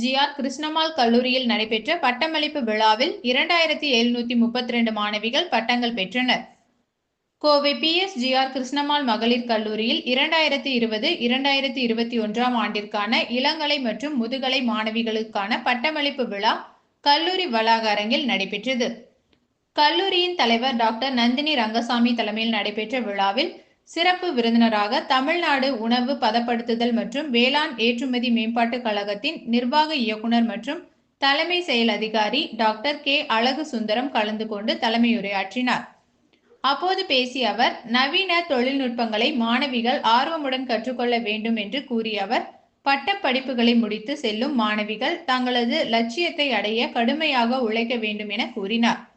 GR Krishnammal கல்லூரியில் நடைபெற்ற பட்டமளிப்பு விழாவில் இரண்டாயிரத்தி எழுநூத்தி முப்பத்தி ரெண்டு மாணவிகள் பட்டங்கள் பெற்றனர். கோவை பிஎஸ்ஜிஆர் கிருஷ்ணமால் மகளிர் கல்லூரியில் இரண்டாயிரத்தி இருபது இரண்டாயிரத்தி இருபத்தி ஒன்றாம் ஆண்டிற்கான இளங்கலை மற்றும் முதுகலை மாணவிகளுக்கான பட்டமளிப்பு விழா கல்லூரி வளாக அரங்கில் நடைபெற்றது. கல்லூரியின் தலைவர் டாக்டர் நந்தினி ரங்கசாமி தலைமையில் நடைபெற்ற விழாவில் சிறப்பு விருந்தினராக தமிழ்நாடு உணவு பதப்படுத்துதல் மற்றும் வேளாண் ஏற்றுமதி மேம்பாட்டுக் கழகத்தின் நிர்வாக இயக்குனர் மற்றும் தலைமை செயல் அதிகாரி டாக்டர் கே. அழகு சுந்தரம் கலந்து கொண்டு தலைமையுரையாற்றினார். அப்போது பேசிய அவர் நவீன தொழில்நுட்பங்களை மாணவிகள் ஆர்வமுடன் கற்றுக்கொள்ள வேண்டும் என்று கூறிய அவர் பட்ட படிப்புகளை முடித்து செல்லும் மாணவிகள் தங்களது லட்சியத்தை அடைய கடுமையாக உழைக்க வேண்டும் என கூறினார்.